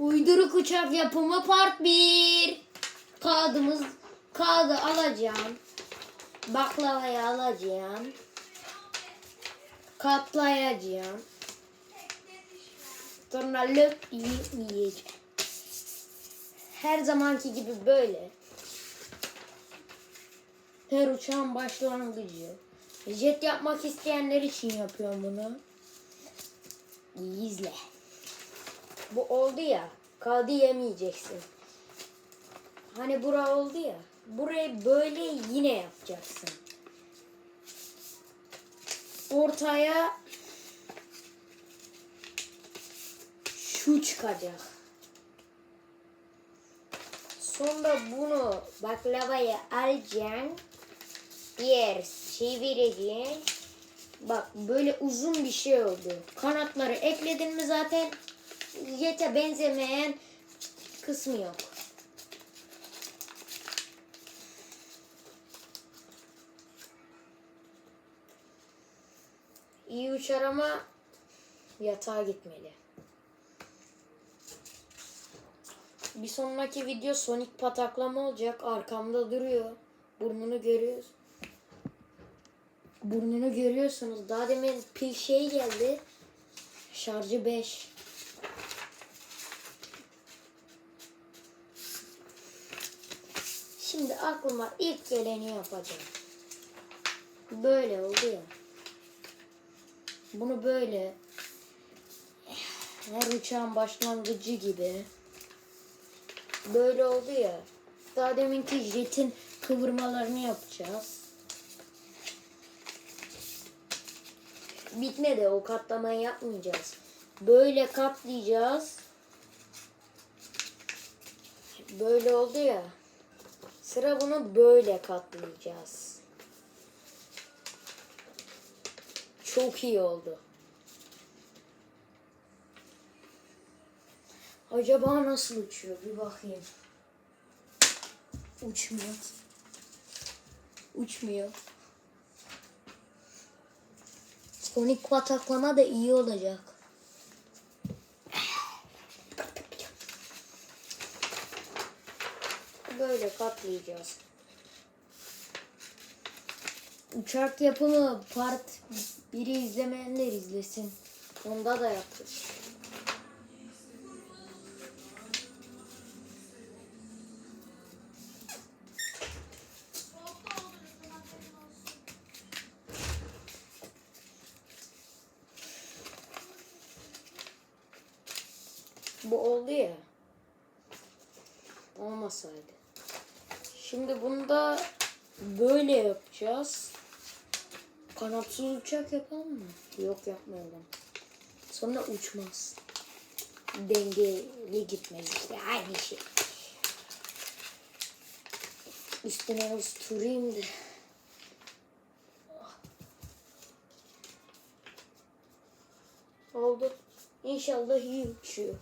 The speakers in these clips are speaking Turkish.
Uyduruk uçak yapımı part 1. Kağıdımız kağıdı alacağım. Baklavayı alacağım. Katlayacağım. Sonra löp yiyeceğim. Her zamanki gibi böyle. Her uçağın başlangıcı. Jet yapmak isteyenler için yapıyorum bunu. İyi izle. Bu oldu ya. Kaldı yemeyeceksin. Hani bura oldu ya. Burayı böyle yine yapacaksın. Ortaya şu çıkacak. Sonra bunu baklavayı alacaksın. Diğer çevireceksin. Bak böyle uzun bir şey oldu. Kanatları ekledin mi zaten jete benzemeyen kısmı yok. İyi uçar ama yatağa gitmeli. Bir sonraki video Sonic pataklama olacak. Arkamda duruyor. Burnunu görüyoruz. Burnunu görüyorsunuz. Daha demin pil şey geldi. Şarjı 5. Şimdi aklıma ilk geleni yapacağım. Böyle oldu ya. Bunu böyle her uçağın başlangıcı gibi böyle oldu ya. Daha deminki jetin kıvırmalarını yapacağız. Bitmedi o katlamayı yapmayacağız. Böyle katlayacağız. Böyle oldu ya. Sıra bunu böyle katlayacağız. Çok iyi oldu. Acaba nasıl uçuyor? Bir bakayım. Uçmuyor. Uçmuyor. Sonic pataklama da iyi olacak. Böyle katlayacağız. Uçak yapımı part 1'i izlemeyenler izlesin. Onda da yaptık. Bu oldu ya. Olmasaydı. Şimdi bunda böyle yapacağız. Kanatsız uçak yapalım mı? Yok yapmayalım. Sonra uçmaz. Dengeli gitmez işte aynı şey. Üstüne usturayım da. Oldu. İnşallah iyi uçuyor.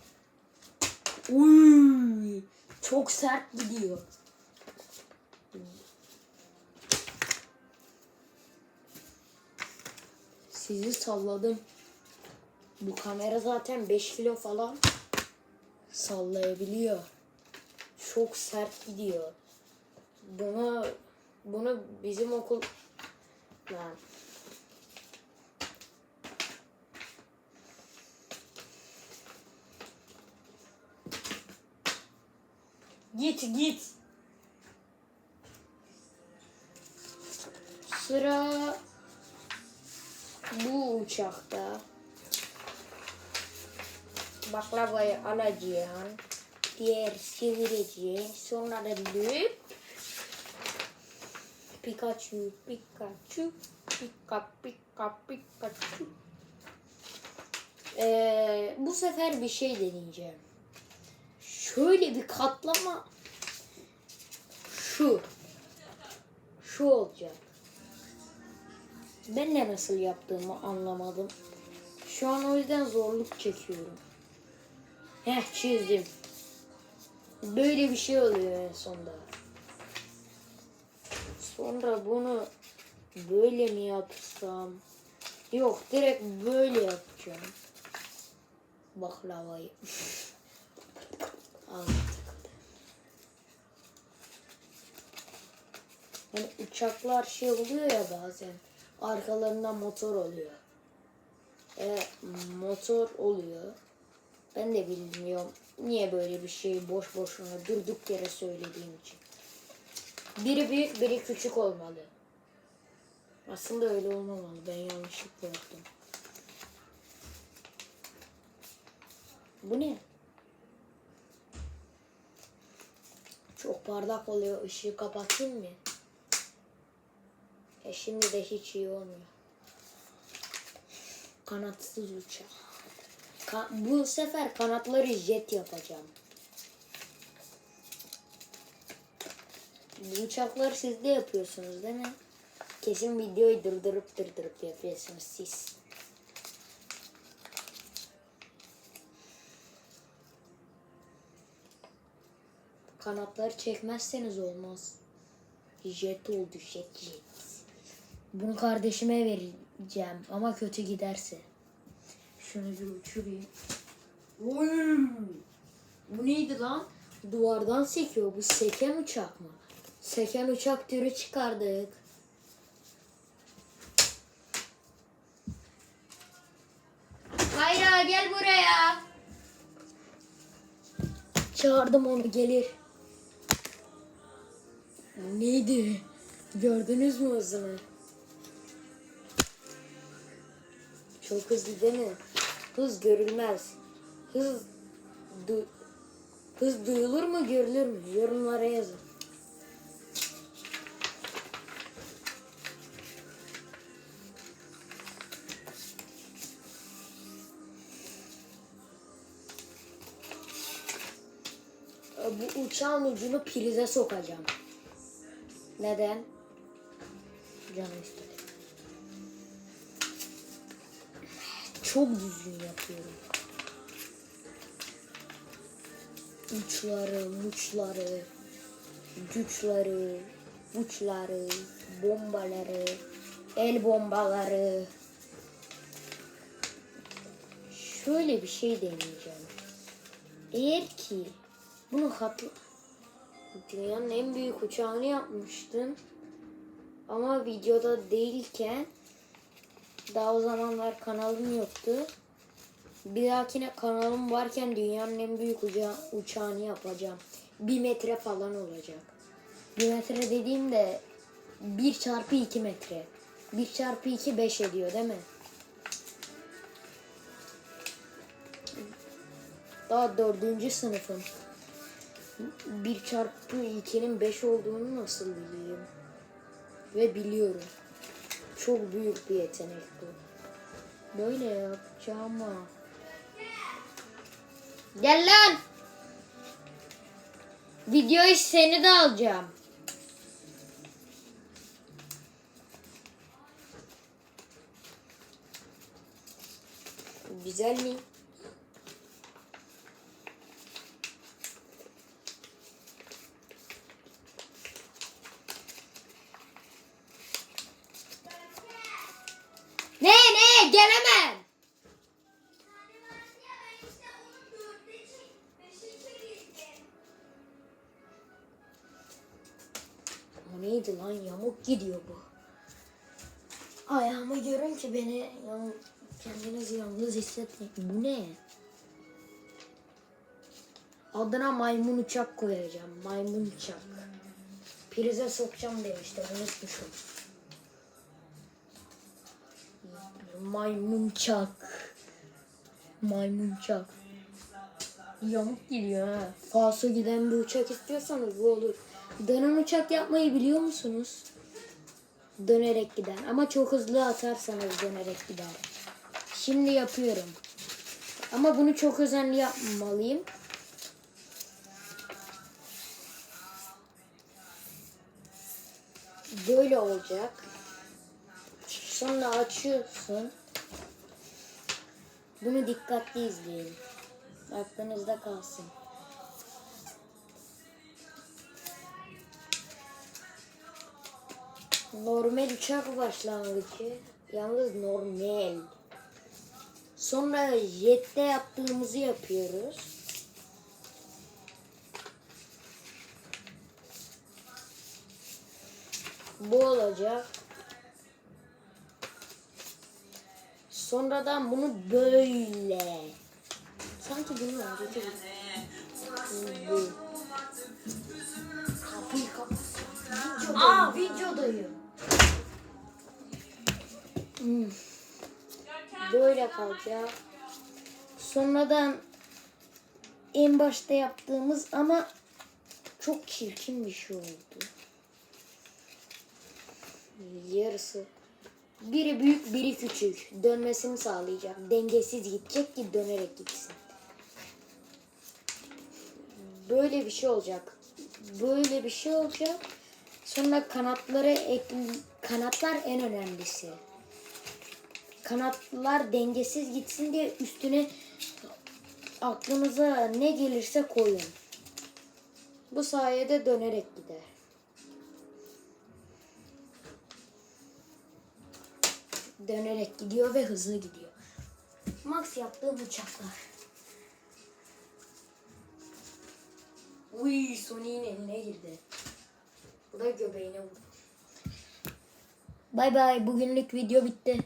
Uy, çok sert gidiyor. Sizi salladım. Bu kamera zaten 5 kilo falan sallayabiliyor. Çok sert gidiyor. Bunu bunu bizim okul lan Git git. Sıra uçakta. Baklavayı alacaksın. Diğer çevireceksin. Sonra da lüp. Pikachu, Pikachu, Pika, Pika, Pikachu. Ee, bu sefer bir şey deneyeceğim. Şöyle bir katlama. Şu. Şu olacak. Ben de nasıl yaptığımı anlamadım. Şu an o yüzden zorluk çekiyorum. Heh çizdim. Böyle bir şey oluyor en sonunda. Sonra bunu böyle mi yapsam? Yok direkt böyle yapacağım. Baklavayı. Takıldı. Hani uçaklar şey oluyor ya bazen. Arkalarında motor oluyor. E, motor oluyor. Ben de bilmiyorum. Niye böyle bir şeyi boş boşuna durduk yere söylediğim için. Biri büyük biri küçük olmalı. Aslında öyle olmamalı. Ben yanlışlıkla yaptım. Bu ne? Çok parlak oluyor. Işığı kapatayım mı? E şimdi de hiç iyi olmuyor. Kanatsız uçak. Ka- bu sefer kanatları jet yapacağım. Bu uçakları siz de yapıyorsunuz değil mi? Kesin videoyu durdurup durdurup yapıyorsunuz siz. Kanatları çekmezseniz olmaz. Jet oldu jet jet. Bunu kardeşime vereceğim ama kötü giderse. Şunu bir uçurayım. Bu neydi lan? Duvardan sekiyor. Bu seken uçak mı? Seken uçak türü çıkardık. Hayra gel buraya. Çağırdım onu gelir. Neydi? Gördünüz mü hızını? Çok hızlı değil mi? Hız görülmez. Hız du hız duyulur mu görülür mü? Yorumlara yazın. Ee, Bu uçağın ucunu prize sokacağım. Neden? Canım istedi. Çok düzgün yapıyorum. Uçları, muçları, güçleri, uçları, bombaları, el bombaları. Şöyle bir şey deneyeceğim. Eğer ki bunu hatlı... Dünyanın en büyük uçağını yapmıştım. Ama videoda değilken daha o zamanlar kanalım yoktu. Bir dahakine kanalım varken dünyanın en büyük uca- uçağını yapacağım. Bir metre falan olacak. Bir metre dediğimde 1 çarpı 2 metre. 1 çarpı 2 5 ediyor değil mi? Daha dördüncü sınıfım. 1 çarpı 2'nin 5 olduğunu nasıl bileyim? Ve biliyorum. Çok büyük bir yetenek bu. Böyle yapacağım ama. Gel lan. Videoyu seni de alacağım. Güzel mi? Yamuk gidiyor bu. Ayağımı görün ki beni kendinizi yalnız hissetmeyin. Bu ne? Adına maymun uçak koyacağım. Maymun uçak. Prize sokacağım demiştim. Unutmuşum. Maymun çak. Maymun çak. Yamuk gidiyor ha. Falso giden bir uçak istiyorsanız bu olur. Dönen uçak yapmayı biliyor musunuz? Dönerek gider. Ama çok hızlı atarsanız dönerek gider. Şimdi yapıyorum. Ama bunu çok özenli yapmalıyım. Böyle olacak. Sonra açıyorsun. Bunu dikkatli izleyin. Aklınızda kalsın. Normal uçak başlangıcı. Yalnız normal. Sonra jette yaptığımızı yapıyoruz. Bu olacak. Sonradan bunu böyle. Sanki bunu önceki bu. Aa videodayım. Hmm. Böyle kalacak. Sonradan en başta yaptığımız ama çok çirkin bir şey oldu. Yarısı. Biri büyük biri küçük. Dönmesini sağlayacak. Dengesiz gidecek ki dönerek gitsin. Böyle bir şey olacak. Böyle bir şey olacak. Sonra kanatları ekle, kanatlar en önemlisi. Kanatlar dengesiz gitsin diye üstüne aklınıza ne gelirse koyun. Bu sayede dönerek gider. Dönerek gidiyor ve hızlı gidiyor. Max yaptığım uçaklar. Uy Sony'in eline girdi. Bu da göbeğine vurdu. Bay bay bugünlük video bitti.